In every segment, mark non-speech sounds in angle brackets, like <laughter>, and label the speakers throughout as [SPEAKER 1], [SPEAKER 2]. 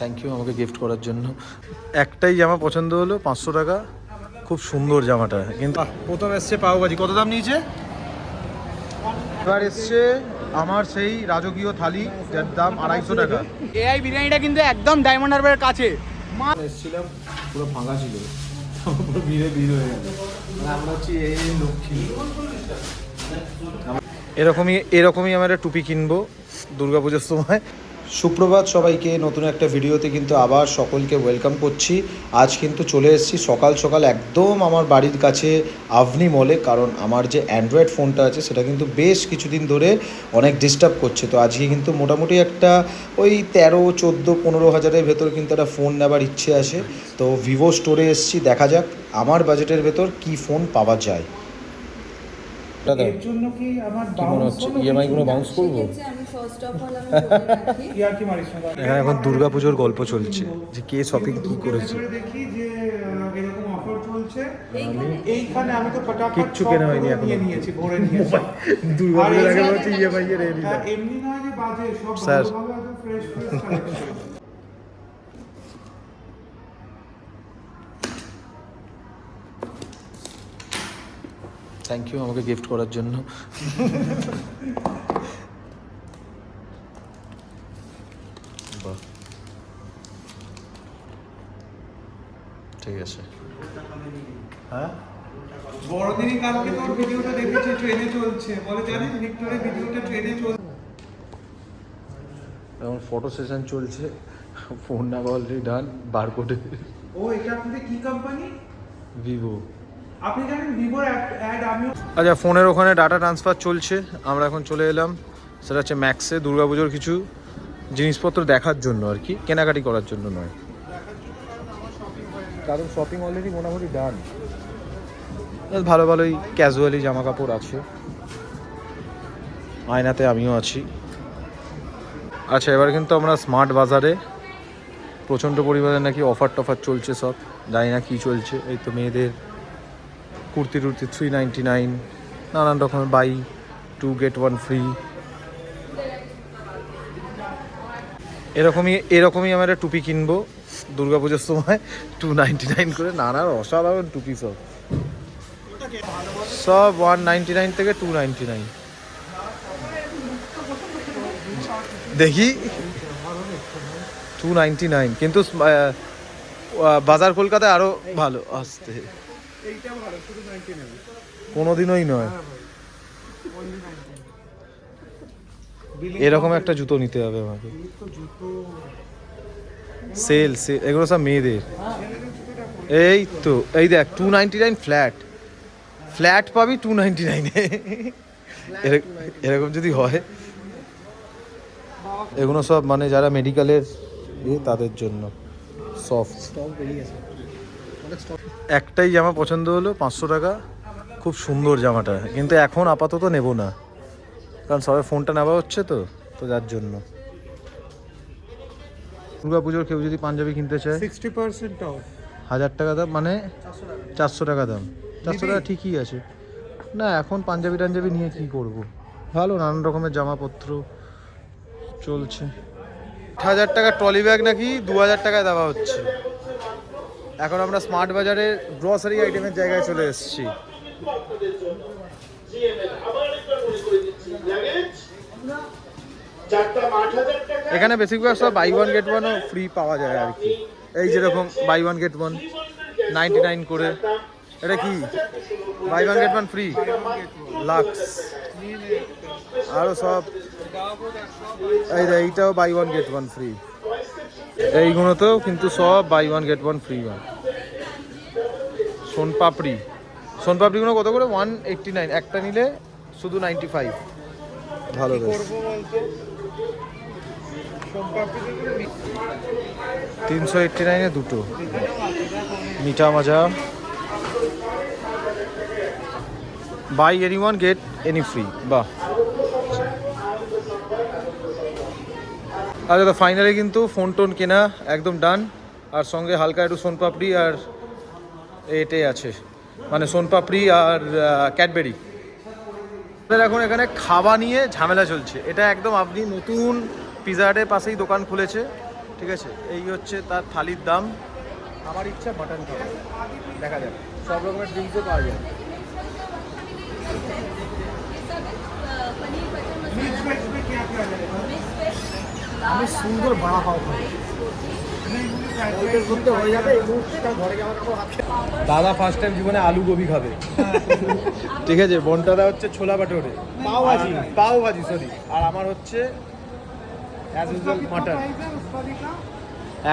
[SPEAKER 1] Thank you আমাকে gift করার জন্য। একটাই জামা পছন্দ হলো পাঁচশো টাকা। খুব সুন্দর জামাটা কিন্তু প্রথম এসছে পাওভাজি কত দাম নিয়েছে? এবার এসছে আমার সেই রাজকীয় থালি যার দাম আড়াইশো টাকা।
[SPEAKER 2] এআই বিরিয়ানিটা কিন্তু একদম ডায়মন্ড হারবারের কাছে।
[SPEAKER 1] এসেছিলাম পুরো ফাঁকা ছিল। পুরো ভিড়ে ভিড় হয়ে গেল। মানে আমরা হচ্ছি এই লক্ষ্মী। এরকমই এরকমই আমরা টুপি কিনবো দুর্গাপুজোর সময়। সুপ্রভাত সবাইকে, নতুন একটা ভিডিওতে কিন্তু আবার সকলকে ওয়েলকাম করছি। আজ কিন্তু চলে এসেছি সকাল সকাল একদম আমার বাড়ির কাছে আভনি মলে কারণ আমার যে অ্যান্ড্রয়েড ফোনটা আছে, সেটা কিন্তু বেশ কিছুদিন ধরে অনেক ডিস্টার্ব করছে। তো আজকে কিন্তু মোটামুটি একটা ওই তেরো, চোদ্দ, পনেরো হাজারের ভেতর কিন্তু একটা ফোন নেবার ইচ্ছে আছে। তো ভিভো স্টোরে এসেছি, দেখা যাক আমার বাজেটের ভেতর কি ফোন পাওয়া যায়।
[SPEAKER 3] এর জন্য কি আমার
[SPEAKER 1] মনে ইএমআই গুলো বাউন্স করব?
[SPEAKER 4] আমি ফার্স্ট অফ অল আমি রাখি
[SPEAKER 3] কি আর কি মারিস না
[SPEAKER 1] এখন দুর্গাপুজোর গল্প চলছে যে কে শপিং কি করেছে।
[SPEAKER 3] দেখি যে এরকম অফার চলছে।
[SPEAKER 4] এইখানে
[SPEAKER 3] এইখানে আমি তো ফটাফট
[SPEAKER 1] কিচ্ছু কেনা হয়নি
[SPEAKER 3] এখনও। নিয়েছি ভরে নিয়েছি। <laughs>
[SPEAKER 1] দুর্গাপুজোর আগে
[SPEAKER 4] এই
[SPEAKER 1] ইএমআই এর
[SPEAKER 3] এমনি নয় যে বাজে সব
[SPEAKER 1] স্যার।
[SPEAKER 3] ভালো ভালো একদম ফ্রেশ ফ্রেশ
[SPEAKER 1] থ্যাংক ইউ আমাকে গিফট করার জন্য। ঠিক আছে। হ্যাঁ?
[SPEAKER 3] বড়দিনই কালকে তোর ভিডিওটা দেখেছি ট্রেনে চলছে। বলে জানিস ভিক্টোরের ভিডিওটা ট্রেনে চলছে
[SPEAKER 1] এখন ফটো সেশন চলছে। ফোন নাম্বার অলরেডি ডান বারকোডে
[SPEAKER 3] ও এটা আপনাদের কি কোম্পানি
[SPEAKER 1] ভিভো
[SPEAKER 3] আপনি জানেন অ্যাড
[SPEAKER 1] আচ্ছা ফোনের ওখানে ডাটা ট্রান্সফার চলছে। আমরা এখন চলে এলাম। সেটা হচ্ছে ম্যাক্সে দুর্গাপুজোর কিছু জিনিসপত্র দেখার জন্য আর কি। কেনাকাটি করার জন্য নয়। কারণ শপিং অলরেডি মোটামুটি ডান ভালো ভালোই ক্যাজুয়ালি জামা কাপড় আছে। আয়নাতে আমিও আছি। আচ্ছা এবার কিন্তু আমরা স্মার্ট বাজারে প্রচণ্ড পরিমাণে নাকি অফার টফার চলছে সব। জানি না কী চলছে। এই তো মেয়েদের কুর্তি টুর্তি থ্রি নাইনটি নাইন নানান রকমের buy two get one free এরকমই এরকমই আমরা টুপি কিনবো দুর্গাপুজোর সময় টু নাইনটি নাইন করে নানান অসাধারণ টুপি সব। সব ওয়ান নাইনটি নাইন থেকে টু নাইনটি নাইন দেখি। টু নাইনটি নাইন কিন্তু বাজার কলকাতায় আরও ভালো আসতে।
[SPEAKER 3] এইটা ভালো শুধু
[SPEAKER 1] কোনোদিনই নয়। এরকম একটা জুতো নিতে হবে আমাকে। সেল সেল এগুলো সব মেয়েদের। এই তো এই দেখ two ninety nine flat flat পাবি টু নাইনটি নাইনে এরকম যদি হয়। এগুলো সব মানে যারা মেডিকেলের তাদের জন্য। সফট একটাই জামা পছন্দ হলো পাঁচশো টাকা। খুব সুন্দর জামাটা। কিন্তু এখন আপাতত নেব না। কারণ সবাই ফোনটা নেওয়া হচ্ছে তো তো যার জন্য। দুর্গা পুজোর কেউ যদি পাঞ্জাবি কিনতে চায়
[SPEAKER 3] সিক্সটি পার্সেন্ট অফ
[SPEAKER 1] হাজার টাকা দাম মানে চারশো টাকা। দাম। চারশো টাকা ঠিকই আছে। না এখন পাঞ্জাবি টাঞ্জাবি নিয়ে কি করব? ভালো নানান রকমের জামাপত্র চলছে। হাজার টাকা ট্রলি ব্যাগ নাকি দু হাজার টাকায় দেওয়া হচ্ছে। এখন আমরা স্মার্ট বাজারে গ্রসারি আইটেমের জায়গায় চলে এসেছি। এখানে বেশিরভাগ সব বাই ওয়ান গেট ওয়ানও ফ্রি পাওয়া যায় আর কি। এই যেরকম buy one get one ninety nine করে। এটা কি? Buy one get one free Lux আরও সব। এই এইটাও buy one get one free এইগুলোতেও কিন্তু সব buy one get one free one sonpapdi. সোনপাপড়িগুলো কত করে? ওয়ান এইট্টি নাইন একটা নিলে শুধু নাইনটি ফাইভ ভালো তিনশো এইট্টি নাইনে দুটো। মিঠা Maaza buy any one get any free বাহ। আচ্ছা তো ফাইনালি কিন্তু ফোন টোন কেনা একদম ডান আর সঙ্গে হালকা একটু সোনপাপড়ি আর এটাই আছে। মানে সোনপাপড়ি আর ক্যাডবেরি। এখন এখানে খাওয়া নিয়ে ঝামেলা চলছে। এটা একদম আপনি নতুন পিজাডের পাশেই দোকান খুলেছে, ঠিক আছে? এই হচ্ছে তার থালির দাম। আমার ইচ্ছা মাটন খাওয়া দেখা যাক। সব রকমের ড্রিঙ্কসও পাওয়া যায়। আমি সুন্দর বাড়া পাও খাব করতে হয়ে যাবে এই মুহূর্তে তার ঘরে যাওয়ার পর দাদা ফার্স্ট টাইম জীবনে আলু গোবি খাবে। ঠিক আছে বনটাদা হচ্ছে ছোলা বাটোরে পাও ভাজি। পাও ভাজি সরি আর আমার হচ্ছে মাটন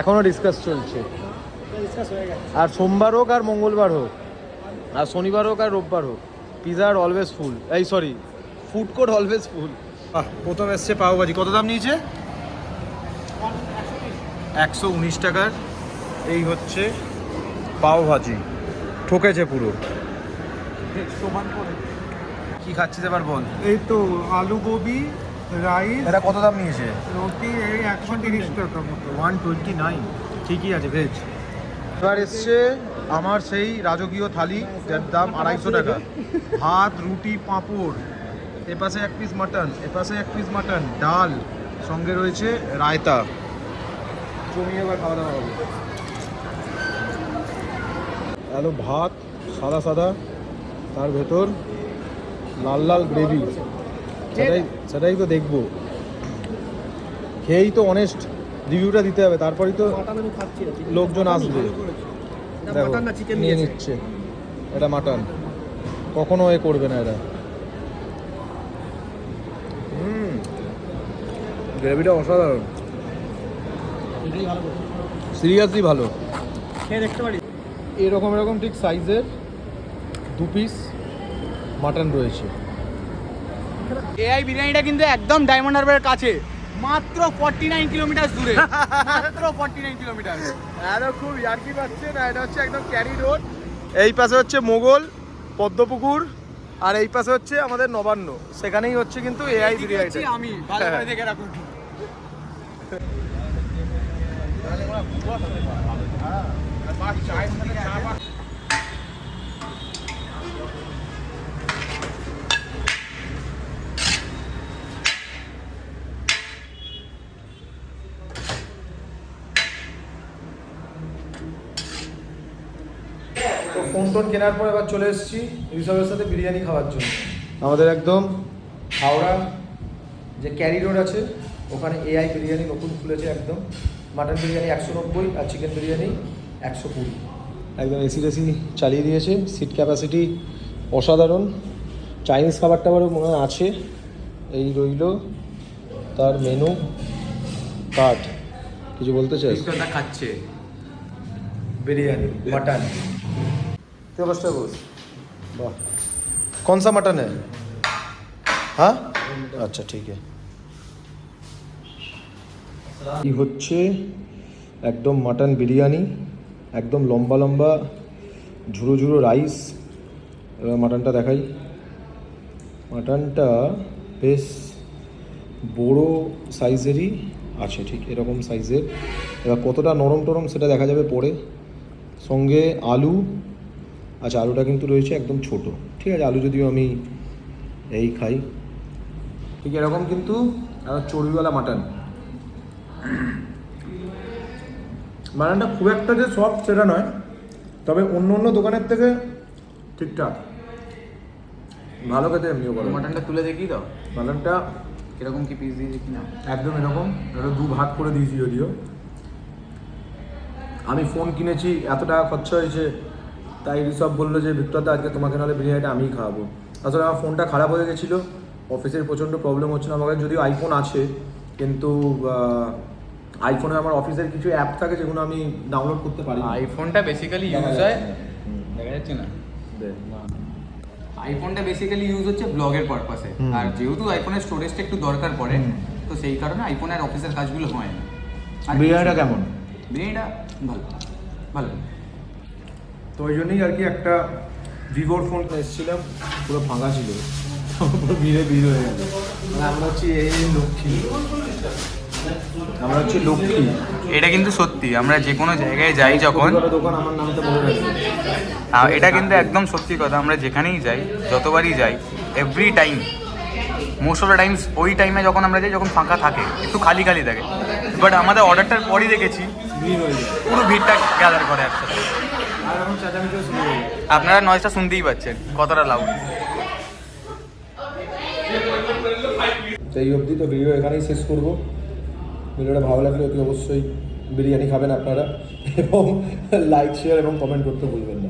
[SPEAKER 1] এখনও ডিসকাস চলছে। আর সোমবার হোক আর মঙ্গলবার হোক আর শনিবার হোক আর রোববার হোক পিজা আর অলওয়েজ ফুল এই sorry food court always full প্রথম এসছে পাও ভাজি। কত দাম নিয়েছে? একশো উনিশ টাকার এই হচ্ছে পাও ভাজি। ঠকেছে পুরো।
[SPEAKER 3] সমান করে।
[SPEAKER 1] কি খাচ্ছিস এবার বল।
[SPEAKER 3] এই তো আলু গোবি রাইস।
[SPEAKER 1] এটা কত দাম নিয়েছে?
[SPEAKER 3] রুটি এই একশো তিরিশ টাকা মতো।
[SPEAKER 1] One twenty nine. ঠিকই আছে ভেজ। এবার এসছে আমার সেই রাজকীয় থালি যার দাম আড়াইশো টাকা। ভাত রুটি পাঁপড়। এপাশে এক পিস মাটন এপাশে এক পিস মাটন ডাল। সঙ্গে রয়েছে রায়তা। জমিয়ে এবার খাওয়া দাওয়া হবে? আলু ভাত সাদা সাদা তার ভেতর লাল লাল গ্রেভি। সেটাই সেটাই তো দেখব। খেয়েই তো অনেস্ট রিভিউটা দিতে হবে তারপরেই তো লোকজন আসবে। দেখো নিয়ে নিচ্ছে। এটা মাটন। কখনো এ করবে না এরা। হুম। গ্রেভিটা অসাধারণ। সিরিয়াসলি ভালো।
[SPEAKER 2] খেয়ে দেখতে পারি।
[SPEAKER 1] এরকম এরকম ঠিক সাইজের দু পিস মাটন রয়েছে।
[SPEAKER 2] এআই বিরিয়ানিটা কিন্তু একদম ডায়মন্ড হারবারের কাছে। মাত্র ফর্টি নাইন কিলোমিটার দূরে। <laughs> মাত্র ফর্টি নাইন কিলোমিটার
[SPEAKER 1] আরও খুব ইয়ার্কি পাচ্ছে না এটা হচ্ছে একদম ক্যারি রোড এই পাশে হচ্ছে মোগল পদ্মপুকুর আর এই পাশে হচ্ছে আমাদের নবান্ন। সেখানেই হচ্ছে কিন্তু এআই বিরিয়ানি
[SPEAKER 2] আমি ভালো করে দেখে রাখুন। <laughs>
[SPEAKER 1] তো ফোন টোন কেনার পর এবার চলে এসেছি ঋষভের সাথে বিরিয়ানি খাওয়ার জন্য। আমাদের একদম হাওড়া যে ক্যারি রোড আছে ওখানে এআই বিরিয়ানি নতুন খুলেছে একদম। মাটন বিরিয়ানি একশো নব্বই আর চিকেন বিরিয়ানি একশো কুড়ি একদম এসি টেসি চালিয়ে দিয়েছে সিট ক্যাপাসিটি অসাধারণ চাইনিজ খাবার টাবারও মনে হয় আছে এই রইলো তার মেনু কার্ড কিছু বলতে চাই
[SPEAKER 2] খাচ্ছে
[SPEAKER 1] बिरयानी मटन क्या बचता है बोस वाह कौन सा मटन है हाँ अच्छा ठीक है এই হচ্ছে একদম মাটন বিরিয়ানি, একদম লম্বা লম্বা ঝুরো ঝুরো রাইস। মাটনটা দেখাই। মাটনটা বেশ বড় সাইজেরই আছে, ঠিক এরকম সাইজের। এবার কতটা নরম টরম সেটা দেখা যাবে পরে। সঙ্গে আলু আচ্ছা আলুটা কিন্তু রয়েছে একদম ছোট, ঠিক আছে? আলু যদিও আমি এই খাই। ঠিক এরকম কিন্তু চর্বিওয়ালা মাটন। মাটনটা খুব একটা যে সফট সেটা নয় তবে অন্য অন্য দোকানের থেকে ঠিকঠাক। ভালো খেতে এমনিও বলো
[SPEAKER 2] মাটনটা তুলে দেখি তো।
[SPEAKER 1] মাটনটা
[SPEAKER 2] কীরকম কি পিস দিয়ে দেখি না
[SPEAKER 1] একদম এরকম। এটা দু ভাগ করে দিয়েছি যদিও। আমি ফোন কিনেছি এত টাকা খরচা হয়েছে তাই ঋষভ বলল যে ভিক্টরদা আজকে তোমাকে নাহলে বিরিয়ানিটা আমিই খাওয়াবো। আসলে আমার ফোনটা খারাপ হয়ে গেছিল। অফিসের প্রচণ্ড প্রবলেম হচ্ছিল আমার কাছে যদিও আইফোন আছে কিন্তু আইফোনে আমার অফিসের কিছু অ্যাপ থাকে যেগুলো আমি ডাউনলোড করতে পারি
[SPEAKER 2] আইফোনটা বেসিক্যালি ইউজ হয় দেখা যাচ্ছে না। আইফোনটা বেসিক্যালি ইউজ হচ্ছে ব্লগের পারপাসে আর যেহেতু আইফোনের স্টোরেজটা একটু দরকার পড়ে তো সেই কারণে আইফোনের অফিসের কাজগুলো হয় না। আর
[SPEAKER 1] বিরিয়ানিটা কেমন?
[SPEAKER 2] বিরিয়ানিটা ভালো। ভালো।
[SPEAKER 1] তো ওই জন্যই আর কি একটা ভিভোর ফোন এসেছিলাম পুরো ফাঁকা ছিল। পুরো ভিড়ে ভিড় হয়ে গেল মানে আমরা হচ্ছি এই লক্ষ্মী। আমরা হচ্ছে লক্ষ্মী।
[SPEAKER 2] এটা কিন্তু সত্যি আমরা যে কোনো জায়গায় যাই যখন এটা কিন্তু একদম সত্যি কথা আমরা যেখানেই যাই যতবারই যাই every time most of the times ওই টাইমে যখন আমরা যাই যখন ফাঁকা থাকে একটু খালি খালি থাকে। বাট আমাদের অর্ডারটার পরই দেখেছি পুরো ভিড়টা গ্যাদার করে একসাথে। আপনারা নয়েসটা শুনতেই পাচ্ছেন কতটা লাউড
[SPEAKER 1] এই অবধি তো ভিডিও এখানেই শেষ করব। ভিডিওটা ভালো লাগলে অতি অবশ্যই বিরিয়ানি খাবেন আপনারা। এবং লাইক শেয়ার এবং কমেন্ট করতে ভুলবেন না।